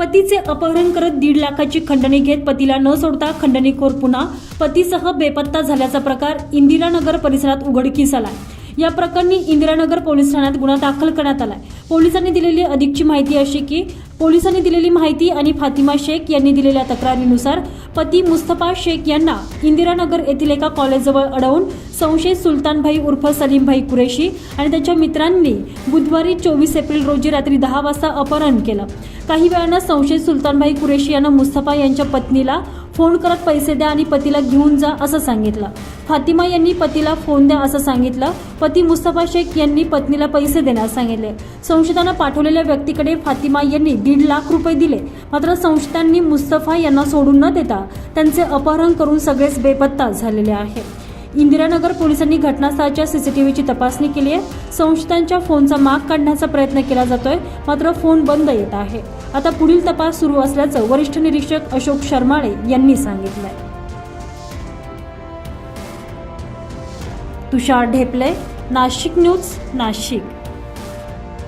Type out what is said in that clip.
पतीचे अपहरण करत दीड लाखाची खंडणी घेत पतीला न सोडता खंडणीखोर पुन्हा पतीसह बेपत्ता झाल्याचा प्रकार इंदिरानगर परिसरात उघडकीस आलाय. या प्रकरणी इंदिरानगर पोलीस ठाण्यात गुन्हा दाखल करण्यात आलाय. पोलिसांनी दिलेली अधिकची माहिती अशी की पोलिसांनी दिलेली माहिती आणि फातिमा शेख यांनी दिलेल्या तक्रारीनुसार पती मुस्तफा शेख यांना इंदिरानगर येथील एका कॉलेजजवळ अडवून संशयित सुलतानभाई उर्फ सलीमभाई कुरेशी आणि त्यांच्या मित्रांनी बुधवारी चोवीस एप्रिल रोजी रात्री दहा वाजता अपहरण केलं. काही वेळानं संशयित सुलतानभाई कुरेशी यांना मुस्तफा यांच्या पत्नीला फोन करत पैसे द्या आणि पतीला घेऊन जा असं सांगितलं. फातिमा यांनी पतीला फोन द्या असं सांगितलं. पती मुस्तफा शेख यांनी पत्नीला पैसे देण्यास सांगितले. संशयितांना पाठवलेल्या व्यक्तीकडे फातिमा यांनी दीड लाख रुपये दिले. मात्र संशयितांनी मुस्तफा यांना सोडून न देता त्यांचे अपहरण करून सगळेच बेपत्ता झालेले आहे. इंदिरानगर पोलिसांनी घटनास्थळाच्या सीसीटीव्हीची तपासणी केली आहे. संशयितांच्या फोनचा माग काढण्याचा प्रयत्न केला जातोय. मात्र फोन बंद येत आहे. आता पुढील तपास सुरू असल्याचं वरिष्ठ निरीक्षक अशोक शर्माळे यांनी सांगितलंय. तुषार ढेपले नाशिक न्यूज नाशिक.